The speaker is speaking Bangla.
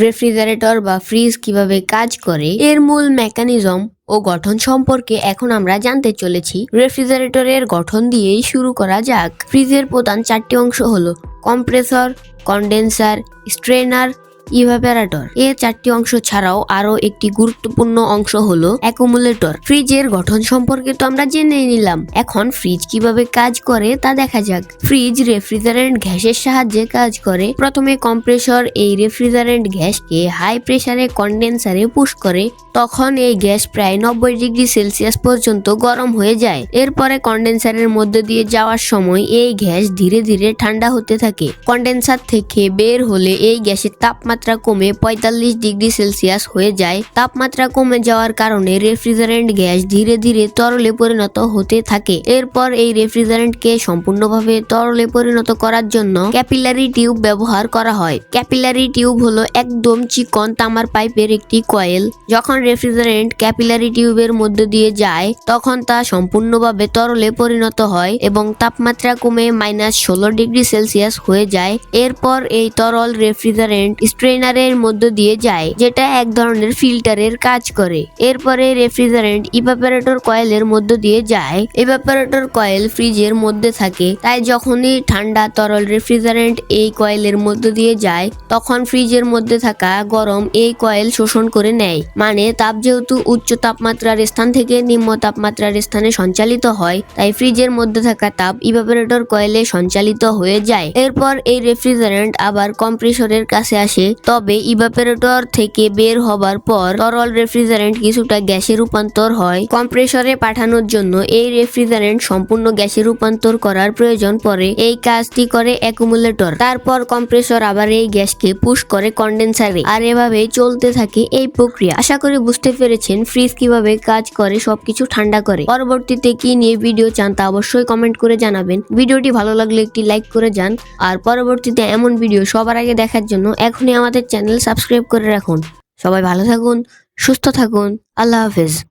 রেফ্রিজারেটর বা ফ্রিজ কীভাবে কাজ করে, এর মূল মেকানিজম ও গঠন সম্পর্কে এখন আমরা জানতে চলেছি। রেফ্রিজারেটরের গঠন দিয়েই শুরু করা যাক। ফ্রিজের প্রধান চারটি অংশ হলো কম্প্রেসর কন্ডেন্সার স্ট্রেনার ইভাপোরেটর এর চারটি অংশ ছাড়াও আরও একটি গুরুত্বপূর্ণ অংশ হলো অ্যাকুমুলেটর। ফ্রিজের গঠন সম্পর্কে তো আমরা জেনে নিলাম। এখন ফ্রিজ কীভাবে কাজ করে তা দেখা যাক। ফ্রিজ রেফ্রিজারেন্ট গ্যাসের সাহায্যে কাজ করে। প্রথমে কম্প্রেসর এই রেফ্রিজারেন্ট গ্যাসকে হাই প্রেসারে কন্ডেন্সারে পুশ করে। তখন এই গ্যাস প্রায় নব্বই ডিগ্রি সেলসিয়াস পর্যন্ত গরম হয়ে যায়। এরপরে কন্ডেন্সারের মধ্যে দিয়ে যাওয়ার সময় এই গ্যাস ধীরে ধীরে ঠান্ডা হতে থাকে। কন্ডেন্সার থেকে বের হলে এই গ্যাসের তাপমাত্রা কমে পঁয়তাল্লিশ ডিগ্রি সেলসিয়াস হয়ে যায়। তাপমাত্রা কমে যাওয়ার কারণে রেফ্রিজারেন্ট গ্যাস ধীরে ধীরে তরলে পরিণত হতে থাকে। এরপর এই রেফ্রিজারেন্টকে সম্পূর্ণভাবে তরলে পরিণত করার জন্য ক্যাপিলারি টিউব ব্যবহার করা হয়। ক্যাপিলারি টিউব হলো একদম চিকন তামার পাইপের একটি কয়েল। যখন রেফ্রিজারেন্ট ক্যাপিলারি টিউবের মধ্যে দিয়ে যায়, তখন তা সম্পূর্ণভাবে তরলে পরিণত হয় এবং তাপমাত্রা কমে মাইনাস ষোলো ডিগ্রি সেলসিয়াস হয়ে যায়। এরপর এই তরল রেফ্রিজারেন্ট স্ট্রেনারের মধ্য দিয়ে যায়, যেটা এক ধরনের ফিল্টারের কাজ করে। এরপরে রেফ্রিজারেন্ট ইভাপোরেটর কয়েলের মধ্য দিয়ে যায়। ইভাপোরেটর কয়েল ফ্রিজের মধ্যে থাকে। তাই যখনই ঠান্ডা, তরল রেফ্রিজারেন্ট এই কয়েলের মধ্য দিয়ে যায়, তখন ফ্রিজের মধ্যে থাকা গরম এই কয়েল শোষণ করে নেয়। মানে তাপ যেহেতু উচ্চ তাপমাত্রার স্থান থেকে নিম্ন তাপমাত্রার স্থানে সঞ্চালিত হয়, তাই ফ্রিজের মধ্যে থাকা তাপ ইভাপোরেটর কয়েলে সঞ্চালিত হয়ে যায়। এরপর এই রেফ্রিজারেন্ট আবার কম্প্রেসরের কাছে আসে তবে ইভাপোরেটর থেকে বের হবার পর তরল রেফ্রিজারেন্ট কিছুটা গ্যাসে রূপান্তর হয়। কম্প্রেসরে পাঠানোর জন্য এই রেফ্রিজারেন্ট সম্পূর্ণ গ্যাসে রূপান্তর করার প্রয়োজন পড়ে। এই কাজটি করে অ্যাকুমুলেটর তারপর কম্প্রেসর আবার এই গ্যাসকে পুশ করে কন্ডেন্সারে আর এভাবে চলতে থাকে এই প্রক্রিয়া। আশা করি বুঝতে পেরেছেন ফ্রিজ কীভাবে কাজ করে, সবকিছু ঠান্ডা করে। পরবর্তীতে কি নিয়ে ভিডিও চান তা অবশ্যই কমেন্ট করে জানাবেন। ভিডিওটি ভালো লাগলে একটি লাইক করে যান। আর পরবর্তীতে এমন ভিডিও সবার আগে দেখার জন্য এখনই আমাদের চ্যানেল সাবস্ক্রাইব করে রাখুন। সবাই ভালো থাকুন সুস্থ থাকুন আল্লাহ হাফেজ।